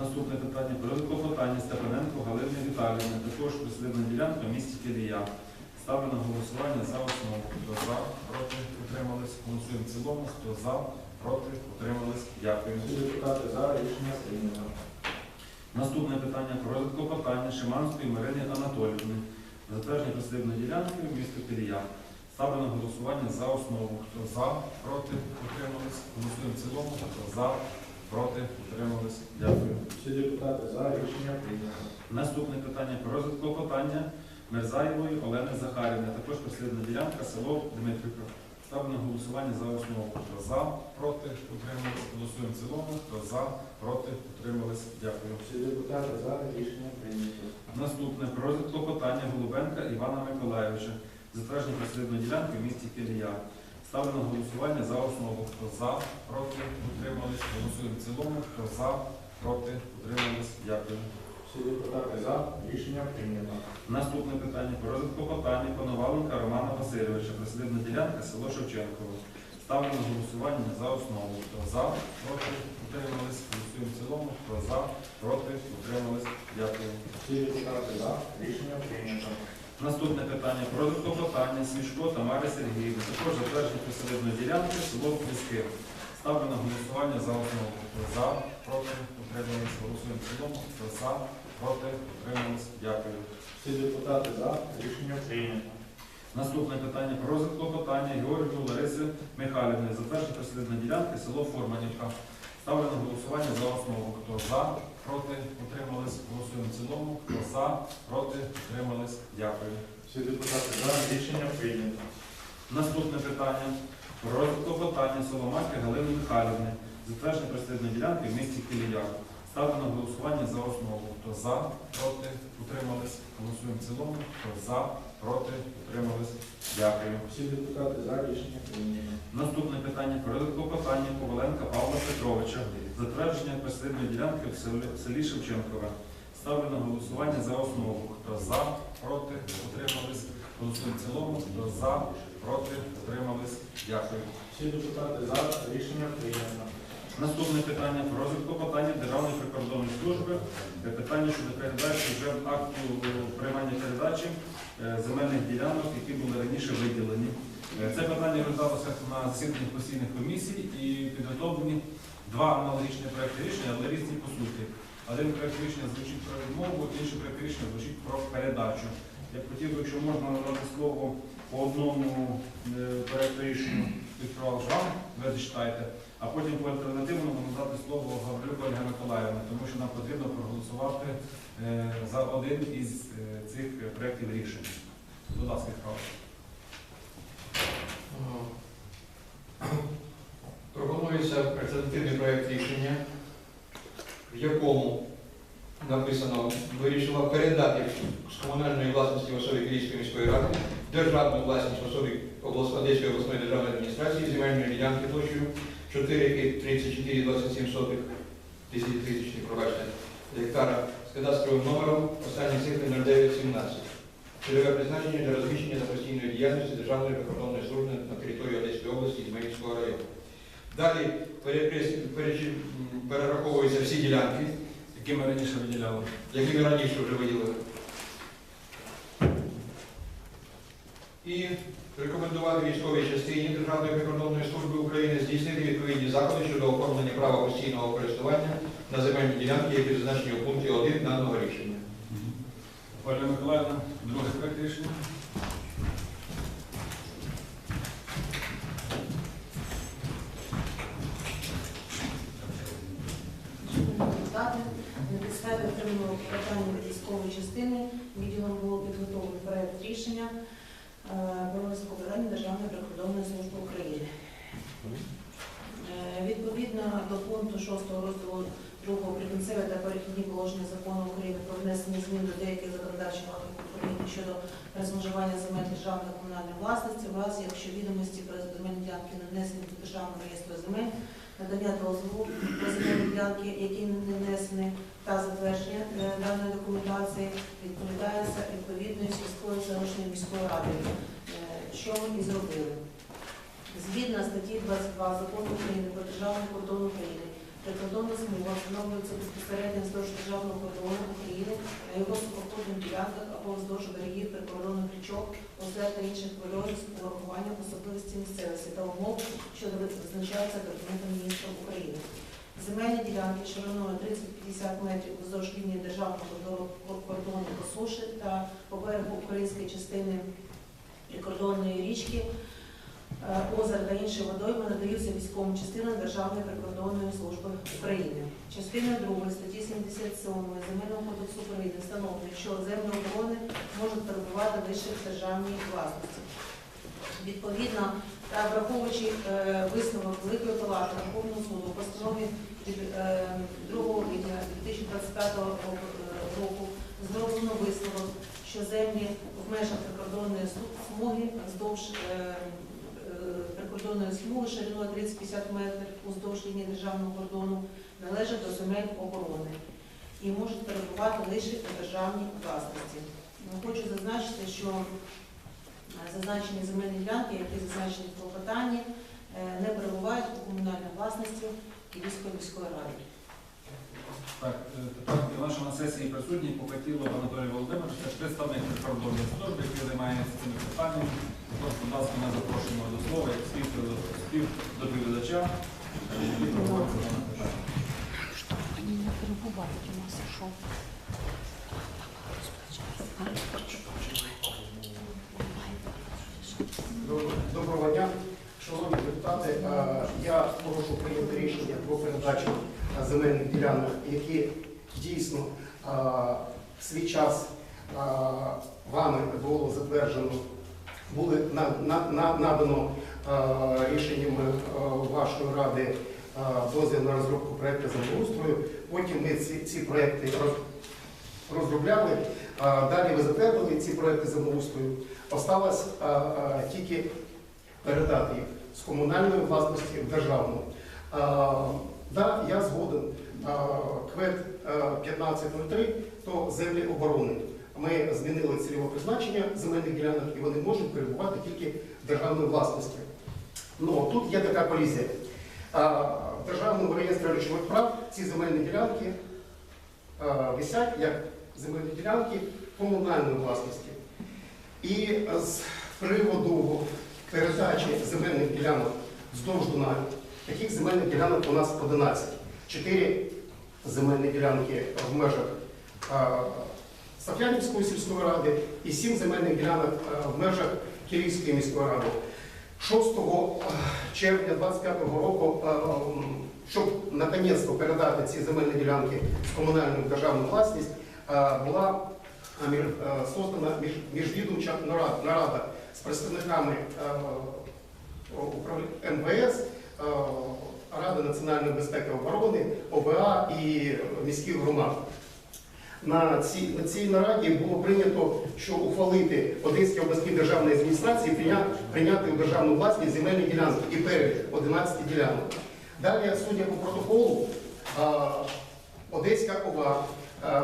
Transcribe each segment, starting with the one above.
Наступне питання про клопотання Степаненко Галини Віталіївни, також прислідна ділянка в місті Кілія. Ставлю на голосування за основу. Хто за, проти, утримались. Голосуємо в цілому. Хто за, проти, утримались. Дякую. Всі депутати за рішення прийнято. Наступне питання про клопотання Шиманської Марини Анатоліївни. Затвердження прислідної ділянки в місті Кілія. Ставлю на голосування за основу. Хто за, проти, утримались. Голосуємо в цілому. Хто за, проти, утримались. Дякую. Всі депутати за рішення прийнято. Наступне питання про розгляд клопотання Мерзаєвої Олени Захарівни. Також прислідна ділянка, село Дмитрівка. Ставлю на голосування за основу. Хто за, проти, утримались. Голосуємо в цілому. Хто за, проти, утримались. Дякую. Всі депутати за рішення прийнято. Наступне про розгляд клопотання Голубенка Івана Миколаєвича. Затвердження прислідної ділянки в місті Кілія. Ставлю на голосування за основу. Хто за, проти, утримались. Голосуємо в цілому. Хто за, проти, утримались. Дякую. Всі депутати за рішення прийнято. Наступне питання розгляд клопотання Коноваленка Романа Васильовича. Прислідна ділянка, село Шевченково. Ставлю на голосування за основу. Хто за, проти, утримались. Голосуємо в цілому. Хто за, проти, утримались. Дякую. Всі депутати за рішення прийнято. Наступне питання про клопотання Смішко Тамари Сергіївни. Також затвердження присадибної ділянки, село Пліски. Ставлю на голосування за основу. За, проти, утримались. Голосуємо в цілому. Хто за, проти, утримались. Дякую. Всі депутати за рішення прийнято. Наступне питання про клопотання Георгію Лариси Михайлівни. Затвердження присадибна ділянки, село Форманівка. Ставлю на голосування за основу. Хто за, проти, утримались. Голосуємо в цілому. Хто за, проти, утримались. Дякую. Всі депутати за рішення прийнято. Наступне питання про клопотання Соломаки Галини Михайлівни. Затвердження присадибної ділянки в місті Кілія. Ставлю на голосування за основу. Хто за, проти, утримались. Голосуємо в цілому. Хто за, проти, утримались. Дякую. Всі депутати за рішення прийнято. Наступне питання про клопотання Коваленка Павла Петровича. Затвердження присадибної ділянки в селі, селі Шевченкове. Ставлю на голосування за основу. Хто за, проти, утримались. Голосуємо в цілому. Хто за, проти, утримались. Дякую. Всі депутати за рішення прийнято. Наступне питання про клопотання Державної Питання щодо передачі вже акту е, приймання передачі е, земельних ділянок, які були раніше виділені. Е, Це питання розглядалося на засіданні постійних комісій і підготовлені два аналогічні проекти рішення, але різні по суті. Один проект рішення звучить про відмову, інший проект рішення звучить про передачу. Я б хотів, якщо можна надати слово по одному проекту рішенню відправив вам, ви зачитаєте, а потім по альтернативному надати слово Гаврилюк Ольга Миколаївна, тому що нам потрібно проголосувати е, за один із е, цих проєктів рішень. Будь ласка, Михайло. Пропонується альтернативний проект рішення, в якому написано, вирішила передати з комунальної власності в особі Київської міської ради державну власність в особі Одеської обласної державної адміністрації земельної ділянки площею 4,3427 тисяч тисячних, пробачте, гектара з кадастровим номером останніх цифри 0917. Цільове призначення для розміщення та постійної діяльності Державної прикордонної служби на території Одеської області і Зміївського району. Далі перераховуються всі ділянки, Які ми раніше виділяли. які ми раніше вже виділили. І рекомендувати військовій частині Державної прикордонної служби України здійснити відповідні заходи щодо оформлення права постійного користування на земельні ділянки, які зазначені у пункті 1 даного рішення. Ольга Миколаївна, другий проект рішення. На підставі отриманого питання військової частини відділом було підготовлений проект рішення е, про Державної прикордонної служби України. Е, Відповідно до пункту 6 розділу 2 прикінцеве та перехідні положення закону України про внесення змін до деяких законодавчих актів України щодо розмежування земель державної комунальної власності, в разі якщо відомості про земельні ділянки не внесені до державного реєстру земель, надання дозволу на земельні ділянки, які не внесені, та затвердження е, даної документації відповідається відповідною сільською селищною міською радою, е, що ми і зробили. Згідно статті 22 закону України про державний кордон України, Прикордонна смуга встановлюється безпосередньо вздовж державного кордону України на його сухопутних ділянках або вздовж берегів прикордонних річок, озер та інших кольорів з урахуванням особливості місцевості та умов, що визначаються Кабінетом міністрів України. Земельні ділянки шириною 30-50 метрів вздовж лінії державного кордону- по суші та по берегу української частини прикордонної річки, е, озер та інші водойми надаються військовим частинам Державної прикордонної служби України. Частина 2 статті 77 Земельного кодексу України встановлює, що землі оборони можуть перебувати лише в державній власності. Відповідно, та враховуючи е, висновок Великої Палати Верховного суду постанові від е, 2 липня 2025 року, е, зроблено висновок, що землі в межах прикордонної смуги вздовж е, е, прикордонної смуги шириною 30-50 метрів уздовж лінії державного кордону належать до земель оборони і можуть перебувати лише у державній власності. Хочу зазначити, що е, зазначені земельні ділянки, які зазначені в клопотанні, е, не перебувають у комунальній власності Київської міської ради. Так, е, тепер у нас на сесії присутній Покатіло Анатолій Володимирович, це представник прикордонної служби, який займається цими питаннями. Тож, будь ласка, ми запрошуємо до слова як спів- співдоповідача. е, проводить питання. Не перебывают у нас шоу. Доброго дня, шановні депутати. Е, Я прошу прийняти рішення про передачу земельних ділянок, які дійсно в свій час вами було затверджено, були на- на- на- надано рішенням е, вашої ради дозвіл на розробку проєкту землеустрою. Потім ми ці, ці проєкти розробляли. Далі ви затвердили ці проекти землеустрою. Осталось тільки передати їх з комунальної власності в державну. А, да, я згоден. Квет 1503 то землі оборони. Ми змінили цільове призначення земельних ділянок і вони можуть перебувати тільки в державної власності. Ну, тут є така колізія. Державному реєстрі речових прав ці земельні ділянки висять як земельні ділянки комунальної власності. І з приводу передачі земельних ділянок вздовж Дунаю, таких земельних ділянок у нас 11. Чотири земельні ділянки в межах Сафянівської сільської ради і сім земельних ділянок в межах Київської міської ради. 6 червня 25 року, щоб наконець-то передати ці земельні ділянки з комунальної державну власність, була создана між- міжвідомча нарада, з представниками МВС, Ради національної безпеки і оборони, ОБА і міських громад. На цій, на цій нараді було прийнято, що ухвалити Одеській обласній державній адміністрації прийня- прийняти у державну власність земельні ділянки і перелік 11 ділянок. Далі, судя по протоколу, Одеська ОВА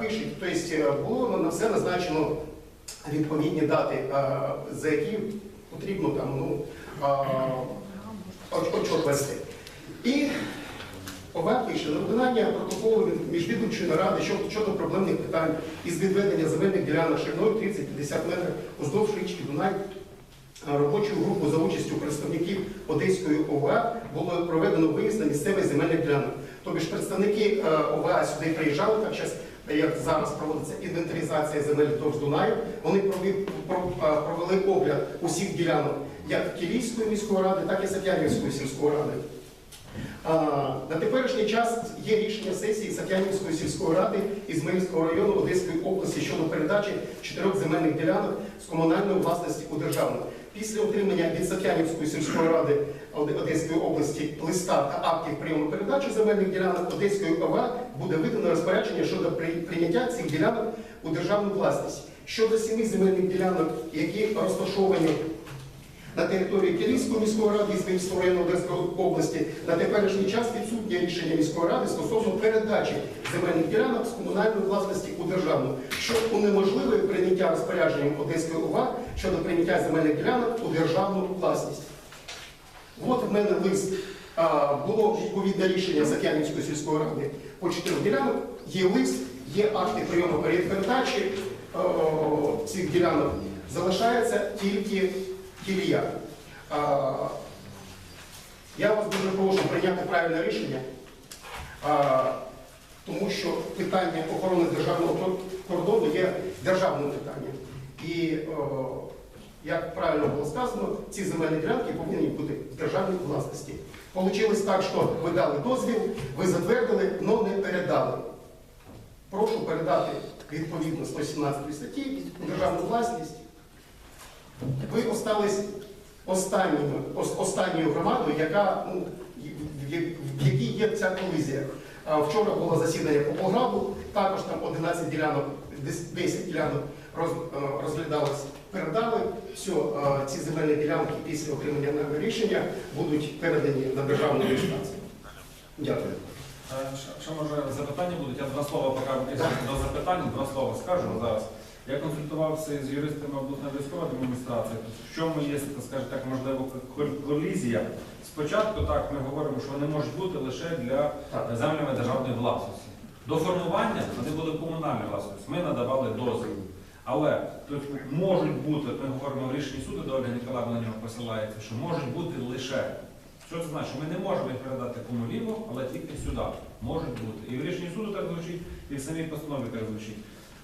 пише, тобто було на все назначено відповідні дати, за які потрібно там ну, а, оч- вести. І ОВА пише на виконання протоколу від міжвідомчої наради щодо, проблемних питань із відведення земельних ділянок шириною 30-50 метрів уздовж річки Дунай. Робочу групу за участю представників Одеської ОВА було проведено виїзд на місцевих земельних ділянок. Тобто ж представники е, ОВА сюди приїжджали, так зараз, як зараз проводиться інвентаризація земель вздовж Дунаю. Вони а, провели огляд усіх ділянок як Київської міської ради, так і Сап'янівської сільської ради. На теперішній час є рішення сесії Сакянівської сільської ради Ізмаїльського району Одеської області щодо передачі чотирьох земельних ділянок з комунальної власності у державну. Після отримання від Сакянівської сільської ради Одеської області листа та актів прийому передачі земельних ділянок Одеської ОВА буде видано розпорядження щодо прийняття цих ділянок у державну власність. Щодо семи земельних ділянок, які розташовані на території Київської міської ради і Зміївського району Одеської області на теперішній час відсутнє рішення міської ради стосовно передачі земельних ділянок з комунальної власності у державну, що унеможливує прийняття розпорядженням Одеської ОВА щодо прийняття земельних ділянок у державну власність. От в мене лист Було відповідне рішення Зак'янівської сільської ради по чотирьох ділянок. Є лист, є акти прийому перед передачі цих ділянок. Залишається тільки кілія. Я вас дуже прошу прийняти правильне рішення, тому що питання охорони державного кордону є державним питанням. І, як правильно було сказано, ці земельні ділянки повинні бути в державній власності. Получилось так, що ви дали дозвіл, ви затвердили, але не передали. Прошу передати відповідно 117 статті державну власність. Ви остались останньою, останньою громадою, яка, ну, в- якій є ця колізія. Вчора було засідання по Полграду, також там 11 ділянок, дес- 10 ділянок е, розглядалось, передали. Все, ці земельні ділянки після отримання рішення будуть передані на державну реєстрацію. Дякую. Е, Ще може запитання будуть. Я два слова поки до запитань, два слова скажу зараз. Я консультувався з юристами обласної військової адміністрації. В чому є, скажімо так, можливо, колізія. Спочатку так ми говоримо, що вони можуть бути лише для землями державної власності. До формування вони були комунальної власності. Ми надавали дозвіл. Але тут можуть бути, ми говоримо в рішенні суду, де Ольга Ніколаївна на нього посилається, що можуть бути лише. Що це значить? Ми не можемо їх передати кому ліво, але тільки сюди. Можуть бути. І в рішенні суду так звучить, і в самій постанові так звучить.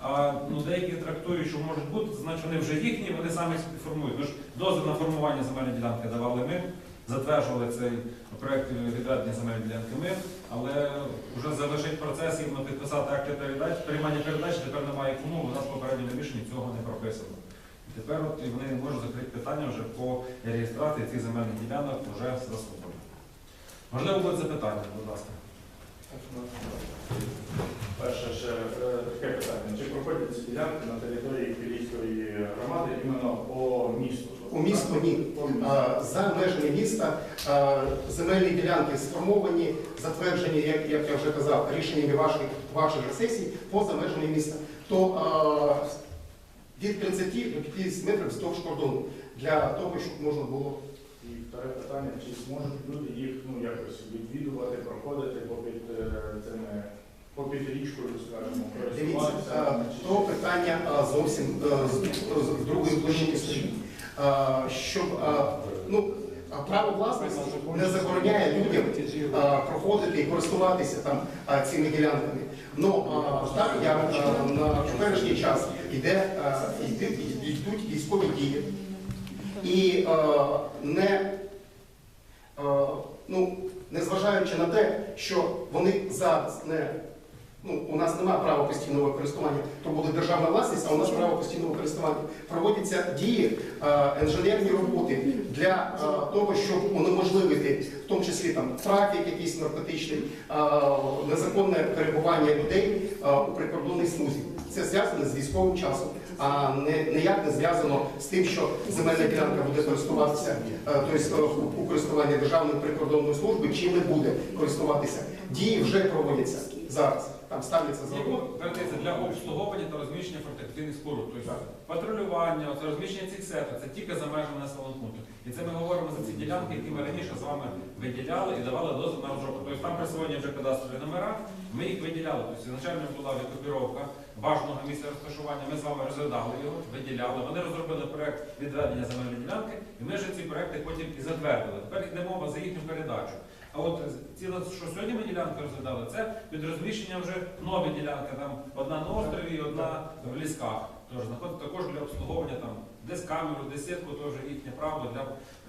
А ну, деякі трактують, що можуть бути, значить вони вже їхні, вони самі формують. Ми ж дозвіл на формування земельної ділянки давали ми, затверджували цей проєкт відведення земельної ділянки ми, але вже завершить процес і ну, підписати акти передач, приймання передач тепер немає кому, у нас в попередньому рішенні цього не прописано. І тепер от вони можуть закрити питання вже по реєстрації цих земельних ділянок вже за. Можливо, будуть запитання, будь ласка. Перше ще е, таке питання. Чи проходять ці ділянки на території Кілійської громади іменно по місту? У місто ні. За межами міста земельні ділянки сформовані, затверджені, як, як я вже казав, рішеннями ваших, ваших сесій поза межами міста. То від 30 до 50 метрів вздовж кордону для того, щоб можна було. І вторе питання, чи зможуть люди їх ну, якось відвідувати, проходити попід е, цими попід річкою, скажімо, Дивіться, а, то питання зовсім з, другої площини стоїть. Щоб ну, право власності не забороняє людям проходити і користуватися там цими ділянками. Ну так а, на теперішній час йде- йдуть військові дії і не, ну, незважаючи на те, що вони зараз не ну, у нас немає права постійного користування, то буде державна власність, а у нас право постійного користування. Проводяться дії, е, інженерні роботи для е, того, щоб унеможливити, в тому числі там трафік якийсь наркотичний, е, незаконне перебування людей у прикордонній смузі. Це зв'язано з військовим часом, а не ніяк не зв'язано з тим, що земельна ділянка буде користуватися, е, тобто е, у користуванні Державної прикордонної служби, чи не буде користуватися. Дії вже проводяться зараз. Там ставляться завод. передається для обслуговування та розміщення фортифікаційних споруд. Тобто патрулювання, розміщення цих сектор, це тільки за межами населеного пункту. І це ми говоримо за ці ділянки, які ми раніше з вами виділяли і давали дозвіл на розробку. Тобто там присвоєння вже кадастрові номера, ми їх виділяли. Тобто ізначально була викопіровка важного місця розташування, ми з вами розглядали його, виділяли. Вони розробили проект відведення земельної ділянки, і ми вже ці проекти потім і затвердили. Тепер йде мова за їхню передачу. А от ціла, що сьогодні ми ділянки розглядали, це під розміщення вже нові ділянки. Там одна на острові і одна в лісках. Тож знаходиться також для обслуговування там десь камеру, десь сітку, вже їхнє право для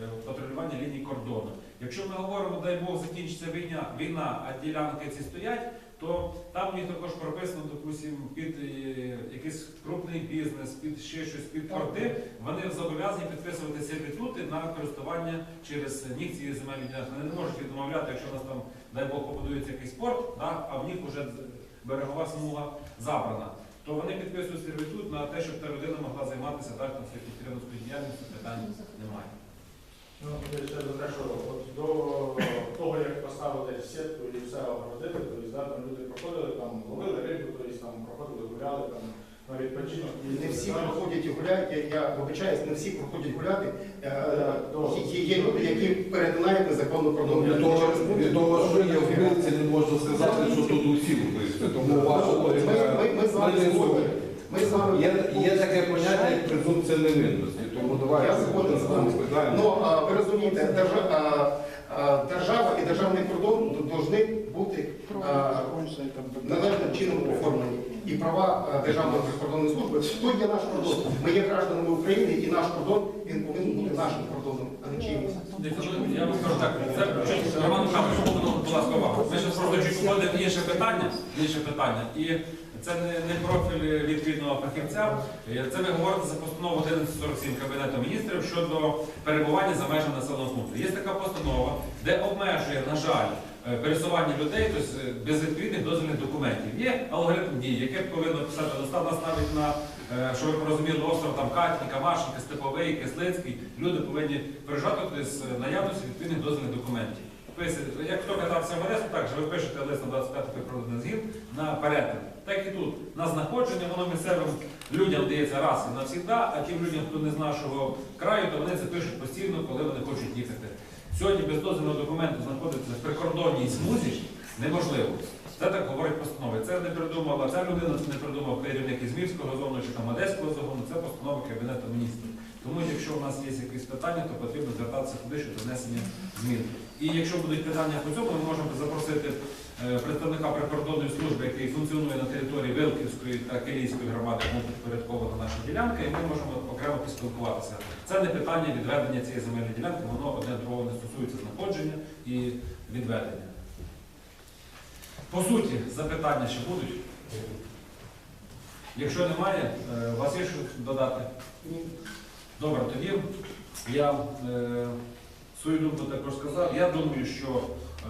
е, патрулювання ліній кордону. Якщо ми говоримо, дай Бог, закінчиться війна, війна, а ділянки ці стоять, то там у них також прописано, допустим, під е, якийсь крупний бізнес, під ще щось, під порти, вони зобов'язані підписувати сервітути на користування через них цієї земельної ділянки. Вони не можуть відмовляти, якщо у нас там, дай Бог, побудується якийсь порт, да, а в них вже берегова смуга забрана. То вони підписують сервітут на те, щоб та людина могла займатися так, там, підприємницькою діяльністю, питань немає. Ну, це за те, що от до того, як поставили сітку і все огородили, тобто да, там люди проходили, там ловили рибу, тобто там проходили, гуляли, там на відпочинок. Не всі проходять і гуляють, я, я вибачаюсь, не всі проходять гуляти. Е. Є, є люди, які перетинають незаконно кордон. Від того, від того, що є вбивці, не можна сказати, що тут усі вбивці. Тому ваша логіка ми, ми не. Ми з вами Є, є таке поняття, як презумпція невинності. Тому давайте Я згоден з вами. питання. Ну, а, ви розумієте, держа- а, а, держава і державний кордон повинні бути а, належним чином оформлені. І права а, Державної прикордонної служби, то є наш кордон. Ми є гражданами України, і наш кордон він повинен бути нашим кордоном, а не. Дивіться, ну, Я вам скажу так, це чуть- Роман Михайлович, будь ласка, увагу. Ми зараз просто чуть входимо в інше питання, в інше питання. І це не, профіль відповідного фахівця. Е, Це ви говорите за постанову 1147 Кабінету міністрів щодо перебування за межами населеного пункту. Є така постанова, де обмежує, на жаль, е, пересування людей тобто, е, без відповідних дозвільних документів. Є алгоритм дій, яке повинно писати листа. Нас навіть на е, що ви порозуміли, остров там Катні, Камашенка, Степовий, Кислицький. Люди повинні приїжджати з наявності відповідних дозвільних документів. Як хто катався в Одесу, так же ви пишете лист на 25 природний згін на перетин. Так і тут на знаходження воно місцевим людям дається раз і навсігда, а тим людям, хто не з нашого краю, то вони це пишуть постійно, коли вони хочуть їхати. Сьогодні без дозвільного документу знаходитися в прикордонній смузі неможливо. Це так говорить постанова. Це не придумала, ця людина не придумав керівник Ізмірського зону чи там Одеського зону, це постанова Кабінету міністрів. Тому якщо у нас є якісь питання, то потрібно звертатися туди щодо внесення змін. І якщо будуть питання по цьому, ми можемо запросити е, представника прикордонної служби, який функціонує на території Вилківської та Київської громади, кому підпорядкована наша ділянка, і ми можемо окремо поспілкуватися. Це не питання відведення цієї земельної ділянки, воно одне другого не стосується знаходження і відведення. По суті, запитання ще будуть. Якщо немає, е, у вас є що додати? Добре, тоді я е, свою думку також сказав. Я думаю, що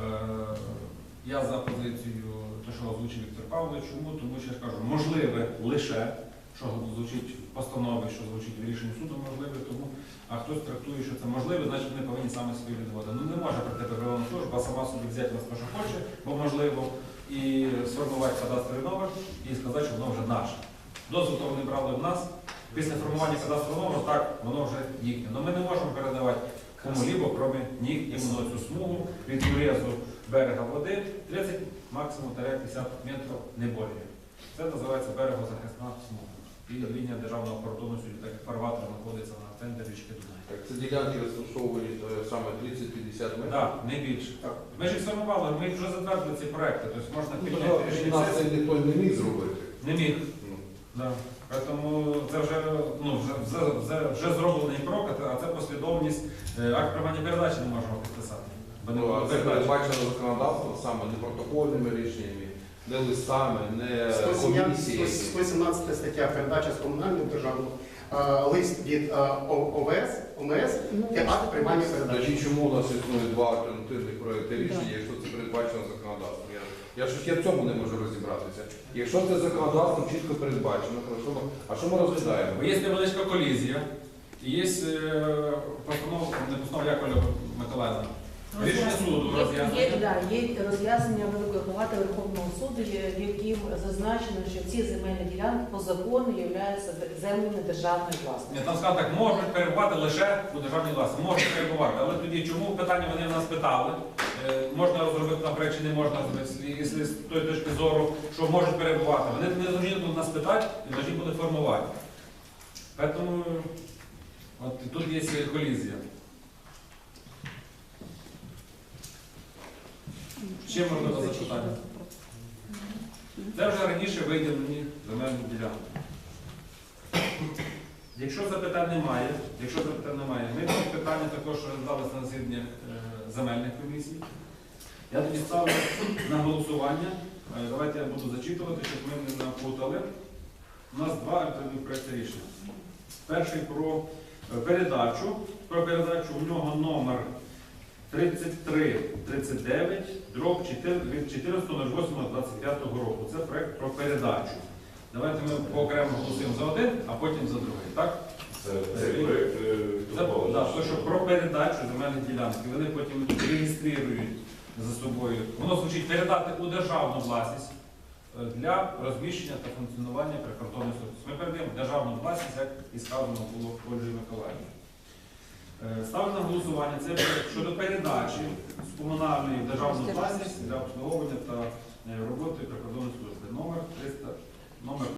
е, я за позицію, те, що озвучив Віктор Павлович, чому? Тому що я кажу, можливе лише, що звучить в постанові, що звучить в рішенні суду, можливе, тому, а хтось трактує, що це можливе, значить вони повинні саме собі відводи. Ну не може прийти прикордонна служба, сама собі взяти вас, що хоче, бо можливо, і сформувати кадастровий номер і сказати, що воно вже наше. Дозвіл то вони брали в нас. Після формування кадастрового номеру, так, воно вже їхнє. Але ми не можемо передавати кому-либо, крім них, іменно цю смугу від урезу берега води 30, максимум 50 метрів не більше. Це називається берегозахисна смуга. І лінія державного кордону сьогодні, так як фарватер знаходиться на центрі річки Дунай. Так, це ділянки розташовують е, саме 30-50 метрів. Так, не більше. Так. Ми ж їх сформували, ми їх вже затвердили ці проекти, тобто можна Ну, підняти то, рішення Нас це сесії. ніхто не міг зробити. Не міг. Ну, Да. Тому це вже, ну, вже, вже, вже, вже зроблений крок, а це послідовність. Е, Акт приймання передачі не можемо підписати. Бо не Ну, було а це передачі. передбачено законодавством саме не протокольними рішеннями, не листами, не 117 комісіями. 117 стаття передача з комунального державного а, лист від а, О- ОВС, ОМС, це акт приймання передачі. Чому у нас існує два альтернативних проекти рішення, якщо це передбачено законодавством? Я, я щось я в цьому не можу розібратися. Якщо це законодавством чітко передбачено, то що ми, а що ми розглядаємо? Бо є невеличка колізія, і є е, постанова, не постанова Яковлева Миколаївна. Рішення суду Є, роз'яснення. да, є роз'яснення Великої Палати Верховного суду, є- яким зазначено, що ці земельні ділянки по закону являються землями державної власності. Ні, Там сказано так, можуть перебувати лише у державній власності. Можуть перебувати. Але тоді чому питання вони в нас питали? Е, Можна розробити наприклад, чи не можна зробити, якщо з тої точки зору, що можуть перебувати. Вони не повинні тут нас питати і повинні буде формувати. Тому от тут є колізія. Ще можна додати питання? Це вже раніше виділені земельні ділянки. Якщо запитань немає, якщо запитань немає, ми ці питання також розглядалися на засіданнях е, земельних комісій. Я тоді ставлю на голосування. Е, Давайте я буду зачитувати, щоб ми не напутали. У нас два альтернативні проекти рішення. Перший про е, передачу. Про передачу у нього номер 3339, дроб 4 від 14.08.25 року. Це проект про передачу. Давайте ми по окремо голосуємо за один, а потім за другий. Так? Це проєкт е, да, то, що про передачу земельних ділянки. Вони потім реєструють за собою. Воно звучить передати у державну власність. е, для розміщення та функціонування прикордонної служби. Ми передаємо державну власність, як і сказано було Ольгою Миколаївною. Е, Ставлю на голосування це щодо передачі з комунальної державної власності для обслуговування та е, роботи прикордонної служби. Номер 300, номер